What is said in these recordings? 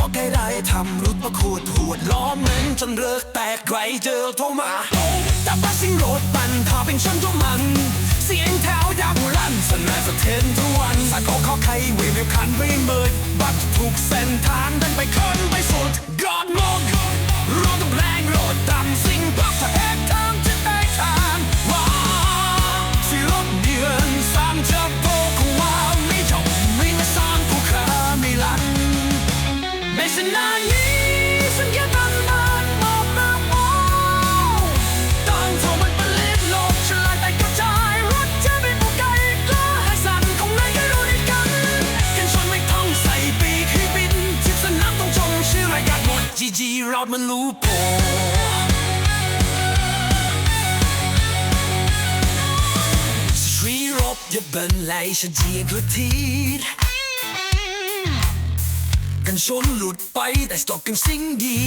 บอกให้ได้ทำรุดประขูดหวดล้อมเหมือนจนเลิกแตกไกลเจอโทรมาแต่ว่าสิ่งโรดปันพาเป็นชนทุกมัน เสียงแถวดังลั่นสนานสะเทือนทุกวันสากเขาใครเวฟคันไปเมิดบัดถูกเส้นทางดันไปคนไปสุดกอดมอง หมดจีจีรอดมันรู้โปสตรีรบอย่าเบิ่นไหลฉันเจียกระทีด กันชนหลุดไปแต่สต็อกกันสิ่งดี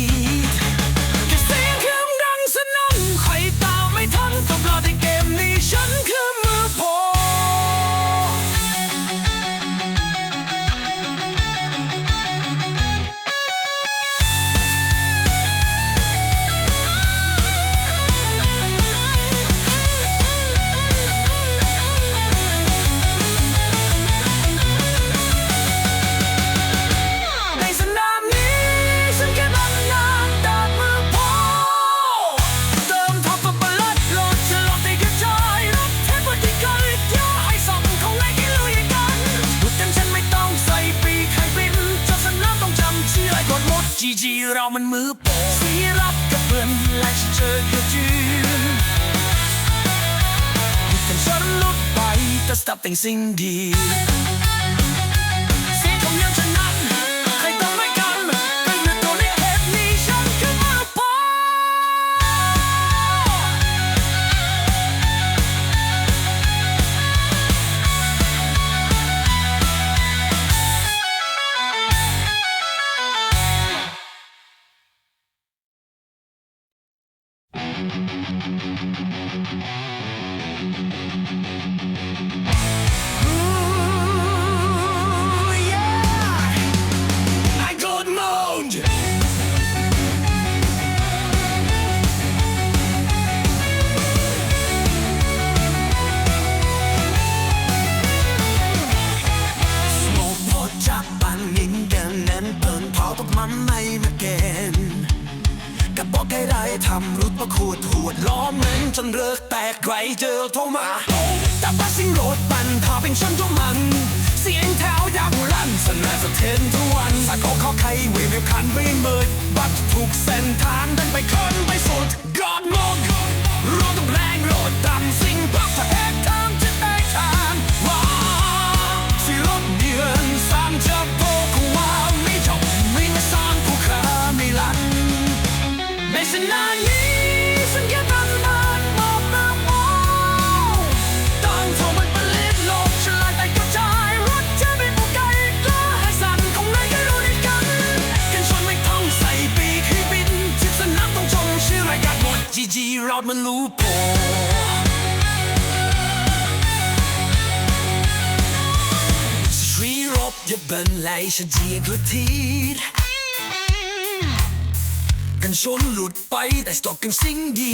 จีเรามันมือโปสีรับกับเพื่อนและฉันเจอกับจีนรุดกันฉันลุดไปแต่สตับแต่งสิ่งดี มันไม่มาเกณฑ์ก็บอกให้ได้ทำรุดประขูดหวดล้อเหมือนจนเลิกแตกไกลเจอโทรมาแต่ว่าสิ่งโรดปันพาเป็นชนทุกมัน เสียงแถวดังลั่นสนั่นสะเทือนทุกวันสากเขาใครเวฟคันไม่เมิดบัดถูกเส้นทาง มันรู้โปรสตรีรบอย่าเบิ่นไหลฉันเจียกระทีดกันชนหลุดไปแต่สต็อกกันสิ่งดี